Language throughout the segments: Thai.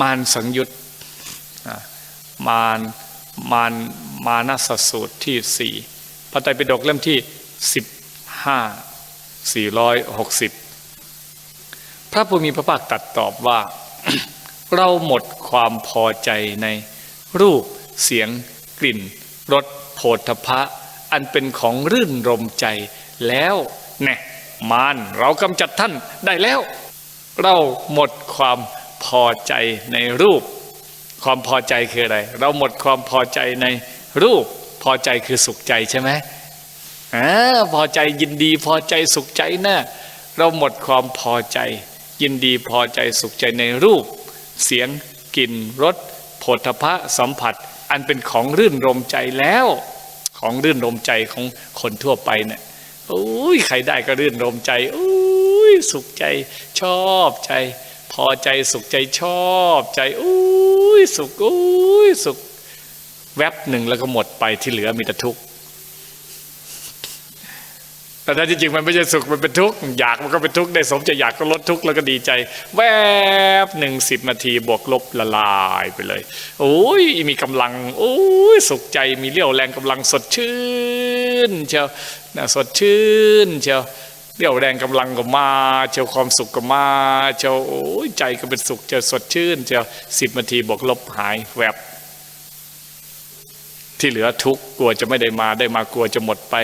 มารสังยุตมารมารมานัสสูตรที่สี่พระไตรปิฎกเล่มที่สิบห้าสี่ร้อยหกสิบพระผู้มีพระภาคตัดตอบว่า เราหมดความพอใจในรูปเสียงกลิ่นรสโผฏฐพะอันเป็นของรื่นรมใจแล้วแน่มารเรากำจัดท่านได้แล้ว เราหมดความ พอใจในรูป ความพอใจคืออะไร เราหมดความพอใจในรูป พอใจคือสุขใจใช่ไหมอ่าพอใจยินดีพอใจสุขใจนะเราหมดความพอใจ ยินดีพอใจสุขใจในรูป เสียงกลิ่นรสโผฏฐพะสัมผัส อันเป็นของรื่นรมใจแล้ว ของรื่นรมใจของคนทั่วไปเนี่ยโอ้ยใครได้ก็รื่นรมใจโอ้ยสุขใจชอบใจ พอใจสุขใจชอบใจโอ้ยสุขโอ้ยสุข แวบหนึ่งแล้วก็หมดไปที่เหลือมีแต่ทุกข์แต่ถ้าที่จริงมันไม่ใช่สุขมันเป็นทุกข์อยากมันก็เป็นทุกข์ได้สมใจอยากก็ลดทุกข์แล้วก็ดีใจ แวบหนึ่งสิบนาทีบวกลบละลายไปเลยโอ้ยมีกำลังโอ้ยสุขใจมีเรี่ยวแรงกำลังสดชื่นเชียวนะสดชื่นเชียว เรี่ยวแรงกำลังก็มาเชียวความสุขก็มาเชียวโอ้ยใจก็เป็นสุขเชียวสดชื่นเชียวสิบนาทีบวกลบหายแวบ ที่เหลือทุกข์กลัวจะไม่ได้มาได้มากลัวจะหมดไป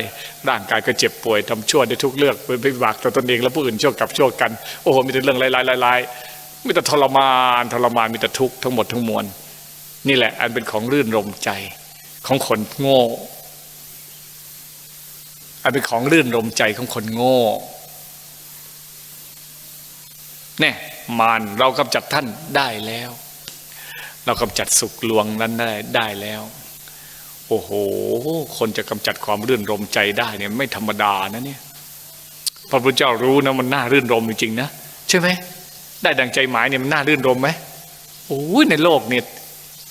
ร่างกายก็เจ็บป่วยทำชั่วได้ทุกเลือกไปไปบากต่อตนเองและผู้อื่นชั่วกับชั่วกัน โอ้โหมีแต่เรื่องร้ายๆๆๆมีแต่ทรมานทรมานมีแต่ทุกข์ทั้งหมดทั้งมวลนี่แหละ อันเป็นของรื่นรมใจของคนโง่ อันเป็นของรื่นรมใจของคนโง่แน่มารเรากำจัดท่านได้แล้ว เรากำจัดสุขลวงนั้นได้ได้แล้ว โอ้โห คนจะกำจัดความรื่นรมใจได้เนี่ยไม่ธรรมดานะเนี่ยพระพุทธเจ้ารู้นะมันน่ารื่นรมจริงๆนะใช่ไหมได้ดังใจหมายเนี่ยมันน่ารื่นรมไหมโอ้ยในโลกเนี่ย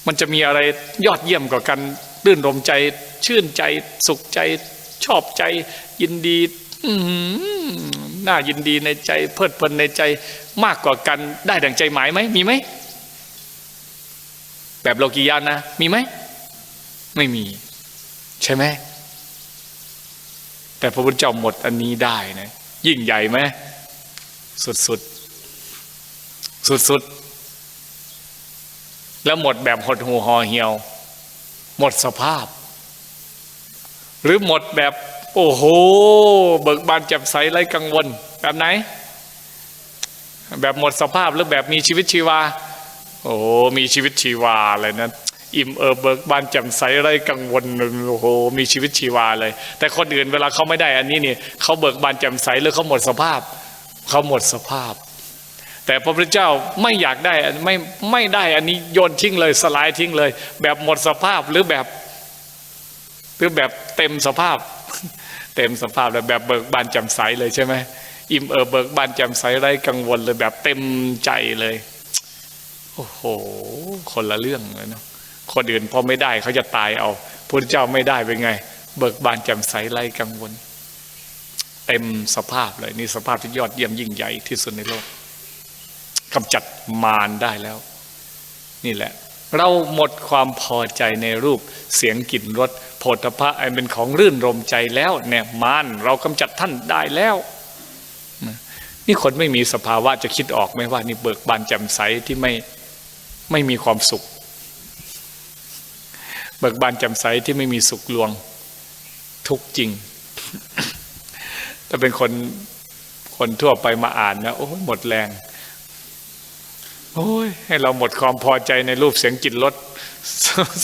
มันจะมีอะไรยอดเยี่ยมกว่ากันรื่นรมใจชื่นใจสุขใจ ชอบใจยินดีหน่ายินดีในใจ เพลิดเพลินในใจมากกว่ากันได้ดังใจหมายไหมมีไหมแบบโลกียานนะ มีไหมไม่มี ใช่ไหมแต่พระพุทธเจ้าหมดอันนี้ได้นะ ยิ่งใหญ่ไหมสุดสุดสุดสุดแล้วหมดแบบหดหูห่อเหี่ยว หมดสภาพ หรือหมดแบบ โอ้โห เบิกบานแจ่มใสไร้กังวล แบบไหน แบบหมดสภาพหรือแบบมีชีวิตชีวา โอ้โหมีชีวิตชีวาเลยนะอิ่มเอิบเบิกบานแจ่มใสไร้กังวลโอ้โหมีชีวิตชีวาเลย แต่คนอื่นเวลาเขาไม่ได้อันนี้นี่เขาเบิกบานแจ่มใสหรือเขาหมดสภาพเขาหมดสภาพ แต่พระพุทธเจ้าไม่อยากได้ไม่ไม่ได้อันนี้โยนทิ้งเลยสลายทิ้งเลย แบบหมดสภาพหรือแบบ หรือแบบเต็มสภาพ เต็มสภาพแล้วแบบเบิกบานแจ่มใสเลยใช่ไหมอิ่มเอิบเบิกบานแจ่มใสไร้กังวลเลยแบบเต็มใจเลย โอ้โห คนละเรื่องเลยเนาะคนอื่นพอไม่ได้เขาจะตายเอาพระเจ้าไม่ได้เป็นไง เบิกบานแจ่มใสไร้กังวล เต็มสภาพเลยนี่สภาพที่ยอดเยี่ยมยิ่งใหญ่ที่สุดในโลกกำจัดมารได้แล้ว นี่แหละ เราหมดความพอใจในรูปเสียงกลิ่นรส โผฏฐะอันเป็นของรื่นรมใจแล้วเนี่ยมารเรากำจัดท่านได้แล้ว นี่คนไม่มีสภาวะจะคิดออกไหมว่านี่เบิกบานแจ่มใสที่ไม่ไม่มีความสุข เบิกบานแจ่มใสที่ไม่มีสุขลวงทุกจริงแต่เป็นคนคนทั่วไปมาอ่านนะโอ้หมดแรง โอ้ยให้เราหมดความพอใจในรูปเสียงกลิ่นรส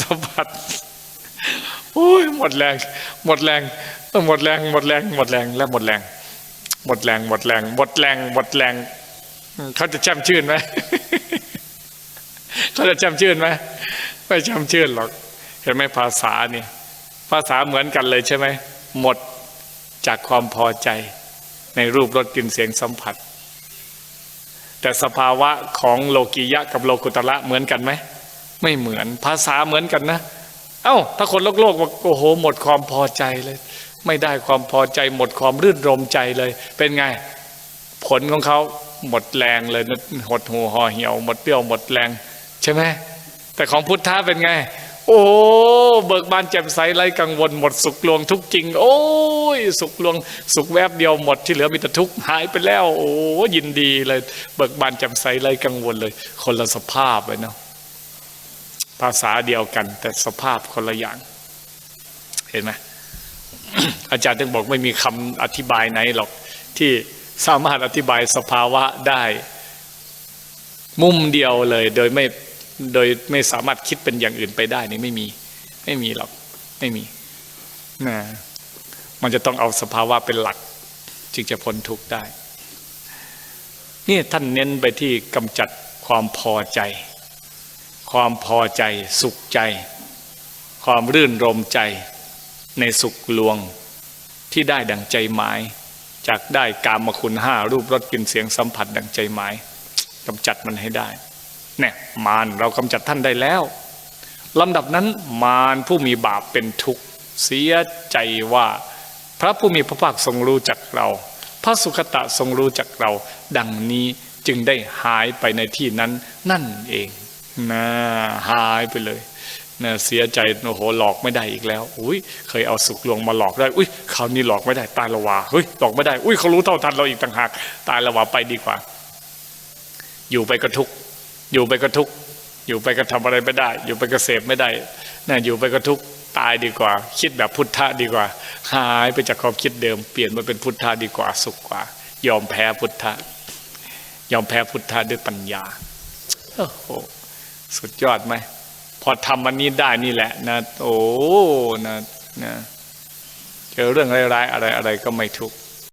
สัมผัส โอ้ยหมดแรง หมดแรงหมดแรงหมดแรงหมดแรงและหมดแรง หมดแรงหมดแรงหมดแรงหมดแรงเขาจะแช่มชื่นไหมเขาจะแช่มชื่นไหมไม่แช่มชื่นหรอก เห็นไหมภาษานี่ ภาษาเหมือนกันเลยใช่ไหมหมดจากความพอใจ ในรูปรสกลิ่นเสียงสัมผัส แต่สภาวะของโลกียะกับโลกุตระเหมือนกันไหมไม่เหมือนภาษาเหมือนกันนะ เอ้า ถ้าคนโลกโลกบอกโอ้โห หมดความพอใจเลย ไม่ได้ความพอใจ หมดความรื่นรมใจเลย เป็นไง ผลของเขาหมดแรงเลยหดหูห่อเหี่ยว หมดเปรี้ยวหมดแรง ใช่ไหมแต่ของพุทธะเป็นไง โอ้เบิกบานแจ่มใสไร้กังวลหมดสุขลวงทุกจริง โอ้ยสุขลวงสุขแวบเดียวหมดที่เหลือมีแต่ทุกข์หายไปแล้ว โอ้ยินดีเลย เบิกบานแจ่มใสไร้กังวลเลย คนละสภาพเลยเนาะ ภาษาเดียวกัน แต่สภาพคนละอย่าง เห็นไหมอาจารย์ถึงบอกไม่มีคำอธิบายไหนหรอก ที่สามารถอธิบายสภาวะได้ มุมเดียวเลย โดยไม่โดยไม่สามารถคิดเป็นอย่างอื่นไปได้นี่ไม่มี ไม่มีหรอก ไม่มีนะมันจะต้องเอาสภาวะเป็นหลัก จึงจะพ้นทุกข์ได้นี่ท่านเน้นไปที่กำจัดความพอใจ ความพอใจสุขใจ ความรื่นรมใจในสุขลวงที่ได้ดังใจหมาย จากได้กามคุณห้ารูปรสกลิ่นเสียงสัมผัสดังใจหมายกำจัดมันให้ได้เนี่ยมารเรากำจัดท่านได้แล้วลำดับนั้นมารผู้มีบาปเป็นทุกข์เสียใจว่า พระผู้มีพระภาคทรงรู้จักเรา พระสุคตะทรงรู้จักเรา ดังนี้จึงได้หายไปในที่นั้นนั่นเอง นะหายไปเลยนะเสียใจโอ้โหหลอกไม่ได้อีกแล้ว อุ้ยเคยเอาสุขลวงมาหลอกได้ อุ้ยคราวนี้หลอกไม่ได้ตายละวาเฮ้ยหลอกไม่ได้ อุ้ยเขารู้เท่าทันเราอีกต่างหากตายละวาไปดีกว่า อยู่ไปก็ทุกอยู่ไปก็ทุกอยู่ไปก็ทำอะไรไม่ได้ อยู่ไปก็เสพไม่ได้นะอยู่ไปก็ทุกตายดีกว่า คิดแบบพุทธะดีกว่า หายไปจากความคิดเดิม เปลี่ยนมาเป็นพุทธะดีกว่าสุขกว่า ยอมแพ้พุทธะยอมแพ้พุทธะด้วยปัญญาโอ้โห สุดยอดไหมพอทำวันนี้ได้นี่แหละนะ โอ้นะนะเจอเรื่องร้ายๆอะไรอะไรก็ไม่ทุกข์